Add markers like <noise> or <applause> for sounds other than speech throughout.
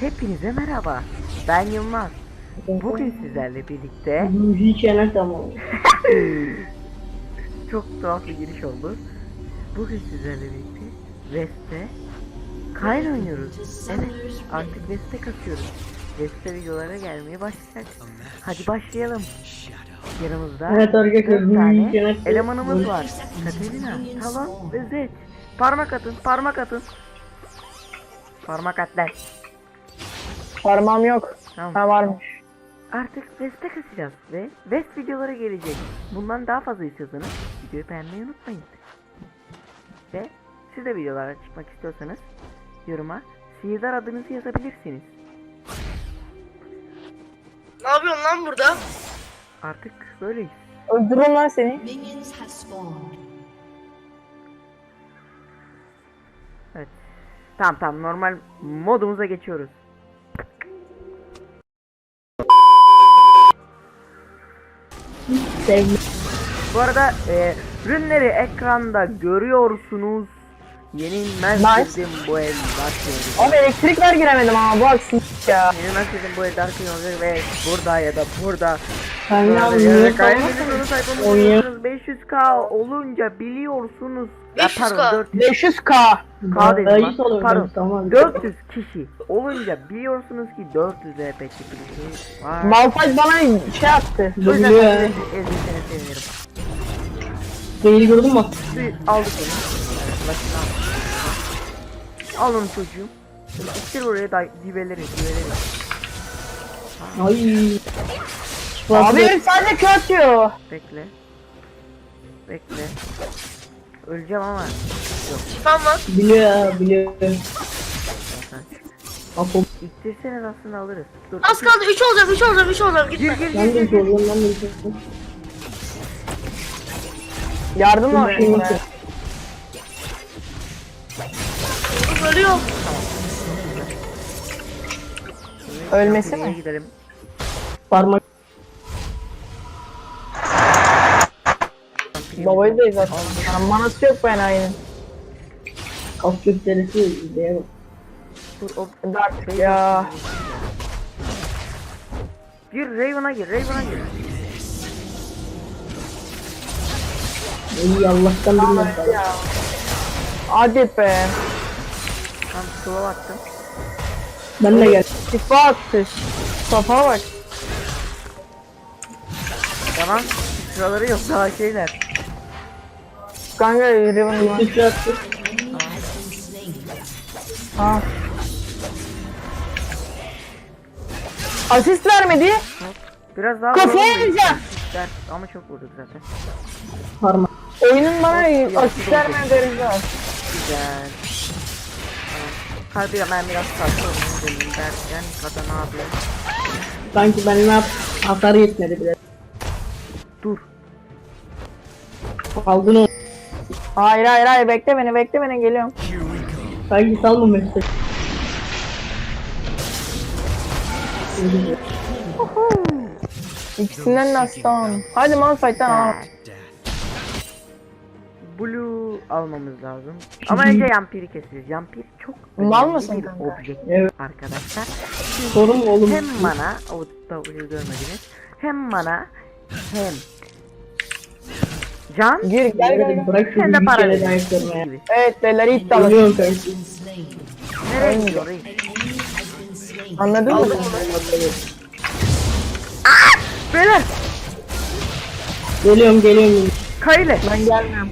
Hepinize merhaba. Ben Yılmaz. Bugün sizlerle birlikte Hiç yener tamam. <laughs> çok tuhaf bir giriş oldu. Bugün sizlerle birlikte West'te Kayn oynuyoruz. Evet, artık West'te kasıyoruz. West'te videolara gelmeye başlayacak. Hadi başlayalım. Yanımızda Evet arkadaşlar, tane yemek- elemanımız var. Katerina, Talon ve Zed. Parmak atın, parmak atın. Parmak at lan. Parmağım yok. Tamam. Ha varmış. Artık West'e kasacağız ve West videoları gelecek. Bundan daha fazla istiyorsanız videoyu beğenmeyi unutmayın. Ve siz de videolara çıkmak istiyorsanız yoruma sihirdar adınızı yazabilirsiniz. Ne yapıyorsun lan burada? Artık böyleyiz. Öldürün lan seni. Evet. Tamam tamam normal modumuza geçiyoruz. Sevdim. Bu arada e, ürünleri ekranda görüyorsunuz. Yenilmez Nice. dedim bu el başlıyoruz. Abi elektrikler giremedim ama bu haksızlık ya. Yenilmez dedim bu el Dark olacak ve burada ya da burada Ben Oynuyor. görüyorsunuz. 500k olunca biliyorsunuz. Ya 500K. pardon 400 500k. K dedim Pardon. tamam. 400 kişi olunca biliyorsunuz ki 400 EP çekilişi var. Malphite bana şey attı. O yüzden ezilseniz sevinirim. Dayıyı gördün mü? Aldık onu. Başına aldık. Al onu çocuğum. İttir oraya da dibeleri dibeleri. Ay. Abi sadece atıyor. Bekle. Bekle. Öleceğim ama. Yok Şifam var. Biliyor biliyor. Apo. İttirseniz aslında alırız. Dur. Az kaldı 3 olacağım 3 olacağım 3 olacağım Gir gitme. gir gir ben de. Yardım var Ölmesi mi? Gidelim. Parmak. Babayı da zaten. Yani manası yok ben aynı. Kaf gösterisi diye bak. Dur o Artık ya. Gir Raven'a gir Raven'a gir. Ay Allah'tan bilmem. Ya. Hadi be. Tam slow attım. Ben de gel. Şifa attı. Safa bak. Tamam. Sıraları yok daha şeyler. Kanka Riven var. Sıçra attı. Ha. Asist vermedi. Biraz daha Kafaya vuralım. yiyeceğim. Der, ama çok vurduk zaten. Parmak. Oyunun bana asist vermeye derece var. Güzel. Kalbi ben biraz sarsıyorum dedim derken kadın yapıyor? Sanki ben ne yap? Hasar yetmedi bile. Dur. Aldın onu. Hayır hayır hayır bekle beni bekle beni geliyorum. Sanki salmamıştı. İkisinden de alalım. Hadi Malphite'den alalım. Almamız lazım. Ama önce Yampir'i keseceğiz. Yampir çok Mal önemli mısın bir kanka? obje Evet. arkadaşlar. Sorun oğlum? Hem mana, o W'yu görmediniz. Hem mana, hem can, Gir gel gel. gel. Bırak şu hem de bir para. kere daha yapıyorum ya. gibi. Evet beyler iddia alın. Ölüyorum kanka. Nereye gidiyor reis? Anladın mı? Beyler, Geliyorum geliyorum. Kayle. Ben gelmiyorum.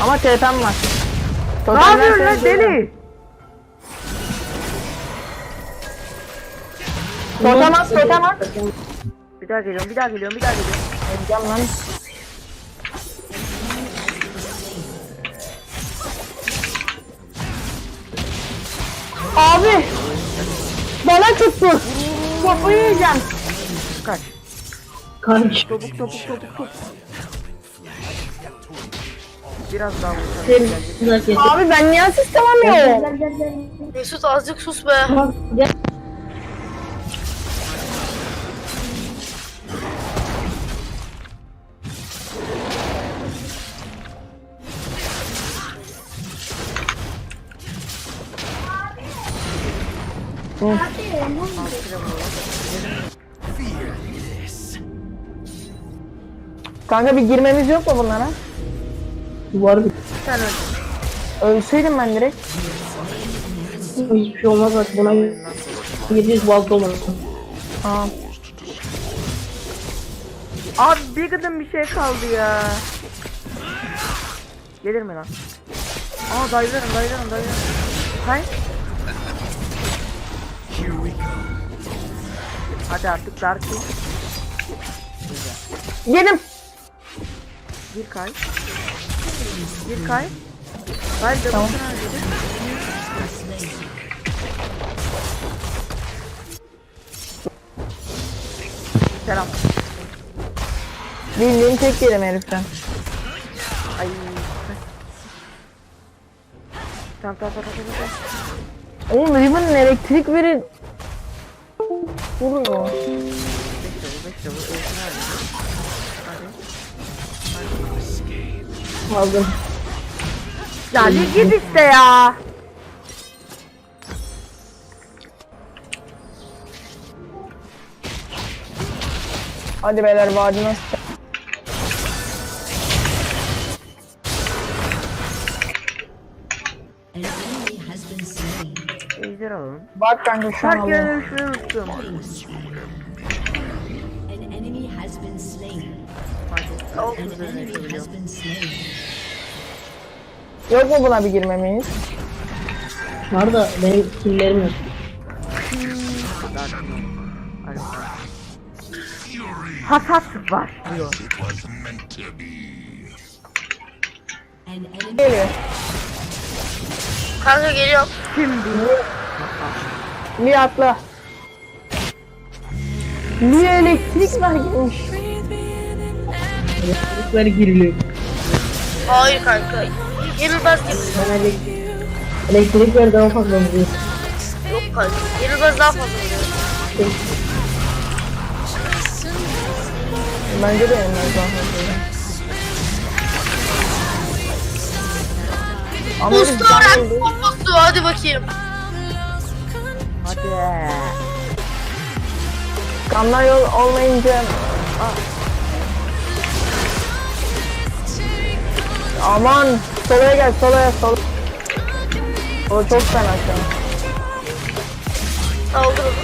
Ama TP'm var. Ne yapıyorsun lan deli? Totem at totem at. Bir daha geliyorum, bir daha geliyorum, bir daha geliyorum. Geleceğim lan. Abi! Bana tuttu. Kafayı yiyeceğim. Kaç. Kanki. Topuk topuk topuk topuk. Biraz daha vuracağım. Abi ben niye asist alamıyorum? Mesut azıcık sus be. Gel. Kanka bir girmemiz yok mu bunlara? Var bir Sen öldün. Ölseydim ben direkt. hiçbir şey olmaz bak buna 700 balta olmaz. Aa. Abi bir gıdım bir şey kaldı ya. Gelir mi lan? Aa dayılarım dayılarım dayılarım. Hay. Hadi artık Darky. Yedim. Bir kay. Bir kay. Kay da Tamam. Selam. Bildiğin tek yedim heriften. Ay. Tamam tamam tamam tamam. Oğlum Riven'ın elektrik veri... Vuruyor. Beş level beş level. Ölsün Aldım. Ya ne git işte ya. Hadi beyler vadi nasıl? Ejder alalım. Bak kanka şu an Fark alıyorum. yerleri şuraya Slain. Yok mu buna bir girmemiz? Var da benim killerim yok. Hasat var diyor. An enemy Geliyor. Kanka geliyorum. Şimdi. Bir atla. Niye elektrik var girmiş? Elektrikler giriliyor. Hayır kanka. Yenilmez elektrik... Elektrikler daha fazla vuruyor. Yok kanka. Yenilmez daha fazla. vuruyor. Bence de yenmez daha fazla. Ama biz Usta öğren kombosu. Hadi bakayım. Hadi. Kanlar yol olmayınca Aman solaya gel solaya sol. O çok fena şu an. Aldım.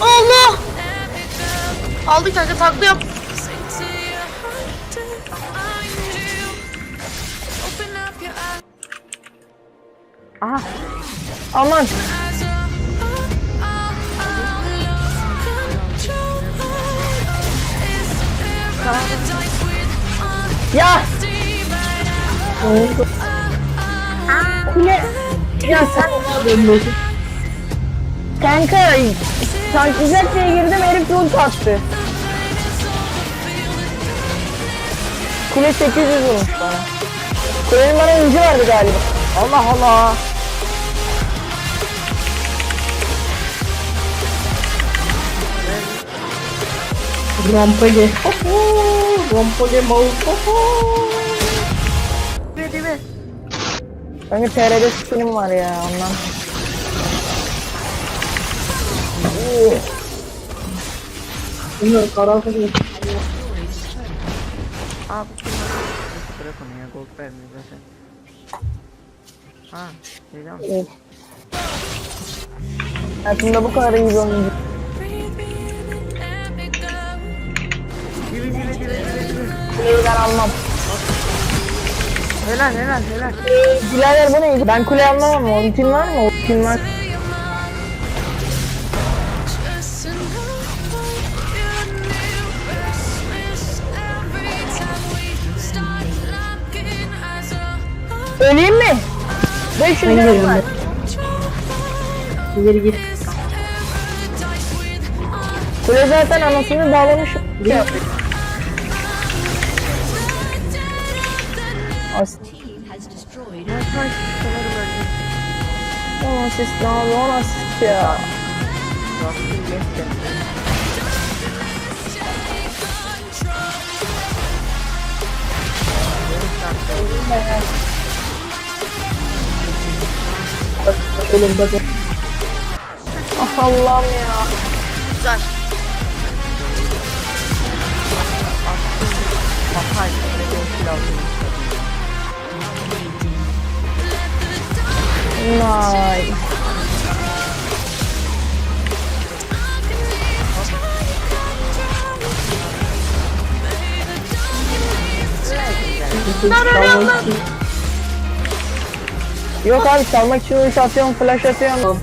Allah! Aldı kanka taklıyorum. Aha. Aman ya Oldu. kule ya sen Dönmesi. kanka tanklayacak diye girdim herif ult attı. Kule 800 vurmuş bana. Kulenin bana inci vardı galiba. Allah Allah. Rampage. Rampage mouse. Değil mi? Benim TR'de skinim var ya ondan. Bilmiyorum karanlık bir? Neyse bırak onu ya gold vermiyor zaten. Ha, şeyden mi? Evet. Hayatımda bu kadar iyi bir oyuncu. Kuleyi ben almam. Helal helal helal. Bilader bu neydi? Ben kule almam ama ultim var mı? Ultim var. Öleyim mi? 500 Ben lira var. İleri git. Kule zaten anasını bağlamış. Ya. Wait, no, it's not emergency. Ne abi? Olan ya. Baktım geçtim. Ah Allah'ım ya. Güzel. Bakay, ne de kill. Nice. Yok abi çalmak için ulti atıyorum, flash atıyorum.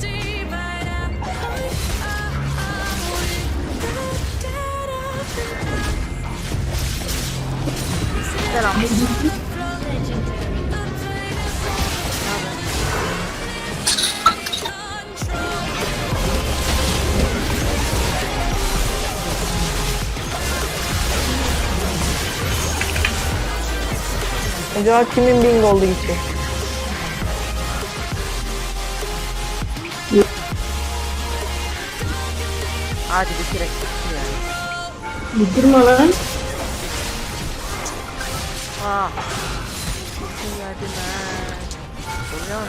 Selam. Acaba kimin bing oldu gitti? Hadi bitirek. Bitirme lan. Ah. Yardım ha.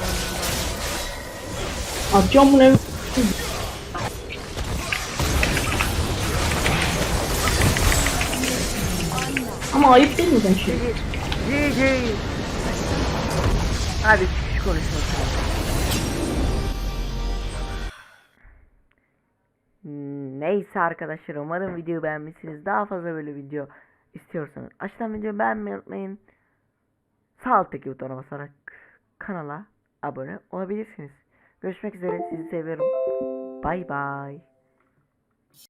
Atacağım bunu. Ama ayıp değil mi ben şey? GG. Konuşmasın. Hmm, Neyse arkadaşlar umarım videoyu beğenmişsiniz. Daha fazla böyle video istiyorsanız aşağıdan videoyu beğenmeyi unutmayın. Sağ alttaki butona basarak kanala abone olabilirsiniz. Görüşmek üzere sizi seviyorum. Bay bay.